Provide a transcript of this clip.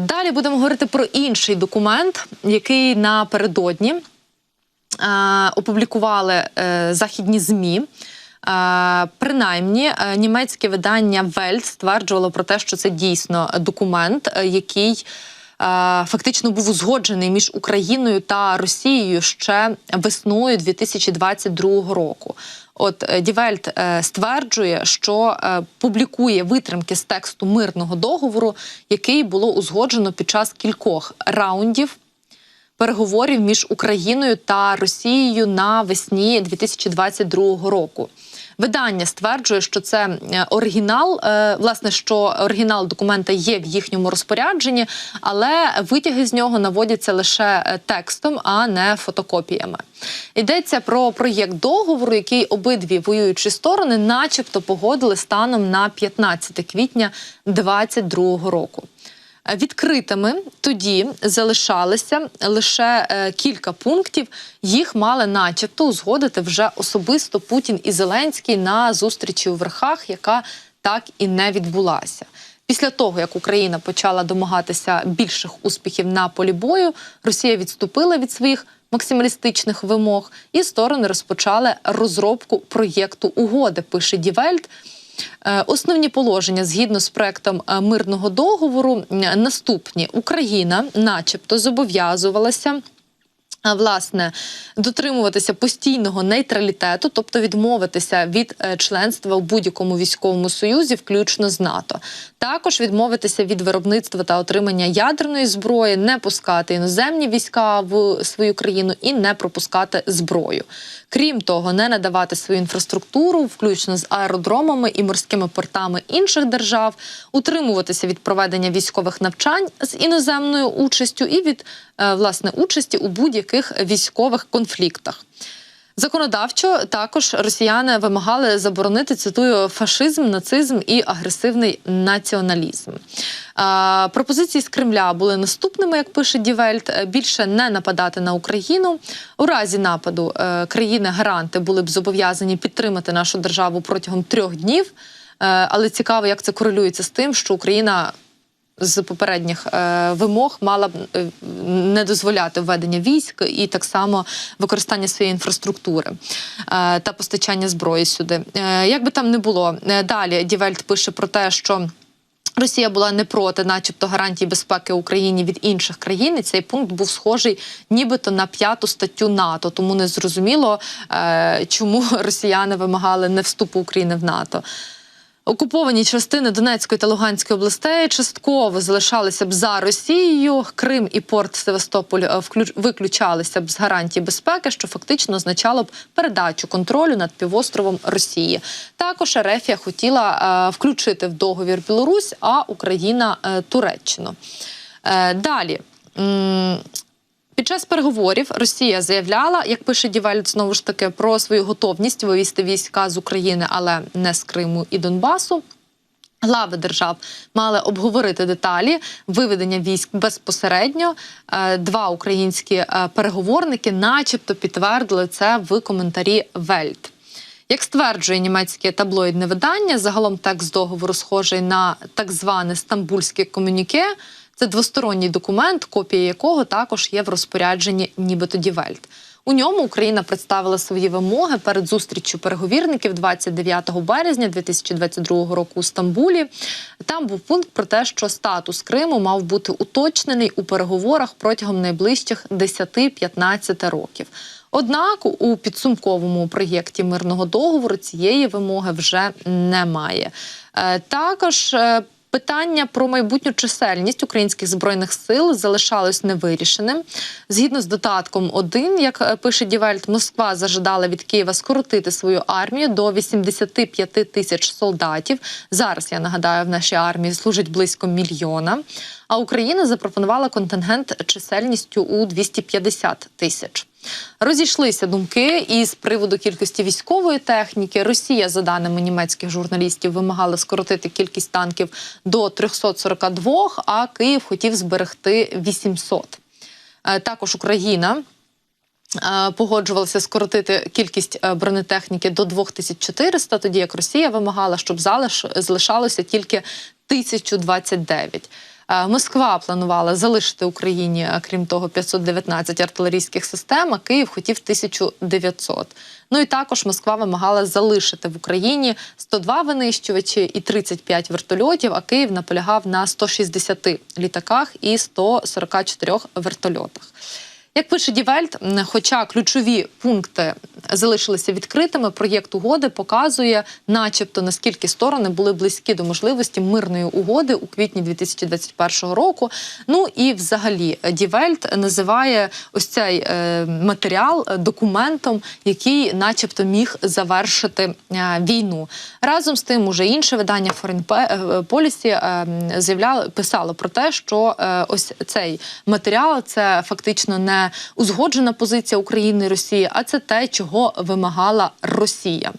Далі будемо говорити про інший документ, який напередодні е, опублікували е, західні ЗМІ. Е, Принаймні, е, німецьке видання Вельт стверджувало про те, що це дійсно документ, е, який фактично був узгоджений між Україною та Росією ще весною 2022 року. От е, Welt е, стверджує, що е, публікує витримки з тексту мирного договору, який було узгоджено під час кількох раундів переговорів між Україною та Росією навесні 2022 року. Видання стверджує, що це е, оригінал, е, власне, що оригінал документа є в їхньому розпорядженні, але витяги з нього наводяться лише е, текстом, а не фотокопіями. Йдеться про проєкт договору, який обидві воюючі сторони, начебто, погодили станом на 15 квітня 2022 року. Відкритими тоді залишалися лише е, кілька пунктів. Їх мали, начебто, узгодити вже особисто Путін і Зеленський на зустрічі у верхах, яка так і не відбулася. Після того, як Україна почала домагатися більших успіхів на полі бою, Росія відступила від своїх максималістичних вимог, і сторони розпочали розробку проєкту угоди. Пише Дівельт. Е, Основні положення згідно з проектом е, мирного договору наступні: Україна, начебто, зобов'язувалася. Власне, дотримуватися постійного нейтралітету, тобто відмовитися від е, членства у будь-якому військовому союзі, включно з НАТО. Також відмовитися від виробництва та отримання ядерної зброї, не пускати іноземні війська в свою країну і не пропускати зброю. Крім того, не надавати свою інфраструктуру, включно з аеродромами і морськими портами інших держав, утримуватися від проведення військових навчань з іноземною участю і від е, власне участі у будь-яких військових конфліктах. Законодавчо також росіяни вимагали заборонити цитую фашизм, нацизм і агресивний націоналізм. А, пропозиції з Кремля були наступними, як пише Дівельт: більше не нападати на Україну. У разі нападу е, країни-гаранти були б зобов'язані підтримати нашу державу протягом трьох днів. Е, але цікаво, як це корелюється з тим, що Україна з попередніх е, вимог мала б е, не дозволяти введення військ і так само використання своєї інфраструктури е, та постачання зброї сюди. Як би там не було, далі Дівельт пише про те, що. Росія була не проти, начебто, гарантій безпеки Україні від інших країн. І цей пункт був схожий, нібито на п'яту статтю НАТО. Тому не зрозуміло, чому росіяни вимагали не вступу України в НАТО. Окуповані частини Донецької та Луганської областей частково залишалися б за Росією. Крим і порт Севастополь е, виключалися б з гарантій безпеки, що фактично означало б передачу контролю над півостровом Росії. Також Ерефія хотіла е, включити в договір Білорусь, а Україна е, Туреччину. Далі. Під час переговорів Росія заявляла, як пише Дівельт, знову ж таки, про свою готовність вивести війська з України, але не з Криму і Донбасу. Глави держав мали обговорити деталі виведення військ безпосередньо. Е, Два українські е, переговорники, начебто, підтвердили це в коментарі Вельт. Як стверджує німецьке таблоїдне видання, загалом текст договору схожий на так зване стамбульське комюніке. Це двосторонній документ, копія якого також є в розпорядженні нібито Дівельт. У ньому Україна представила свої вимоги перед зустріччю переговірників 29 березня 2022 року у Стамбулі. Там був пункт про те, що статус Криму мав бути уточнений у переговорах протягом найближчих 10-15 років. Однак у підсумковому проєкті мирного договору цієї вимоги вже немає. Е, Також е, Питання про майбутню чисельність українських збройних сил залишалось невирішеним. Згідно з додатком 1, як е, пише Дівельт, Москва зажадала від Києва скоротити свою армію до 85 тисяч солдатів. Зараз я нагадаю, в нашій армії служить близько мільйона. А Україна запропонувала контингент чисельністю у 250 тисяч. Розійшлися думки із приводу кількості військової техніки. Росія, за даними німецьких журналістів, вимагала скоротити кількість танків до 342, а Київ хотів зберегти 800. Е, Також Україна. е, Погоджувалася скоротити кількість е, бронетехніки до 2400, тоді як Росія вимагала, щоб залиш залишалося тільки 1029. Е, Москва планувала залишити Україні, е, крім того, 519 артилерійських систем, а Київ хотів 1900. Ну і також Москва вимагала залишити в Україні 102 винищувачі і 35 вертольотів, а Київ наполягав на 160 літаках і 144 вертольотах. Як пише Дівельт, хоча ключові пункти залишилися відкритими, проєкт угоди показує, начебто, наскільки сторони були близькі до можливості мирної угоди у квітні 2021 року. Ну і взагалі Дівельт називає ось цей е, матеріал е, документом, який, начебто, міг завершити е, війну. Разом з тим, уже інше видання Foreign Policy заявляло, писало про те, що ось цей матеріал це фактично не узгоджена позиція України і Росії, а це те, чого вимагала Росія.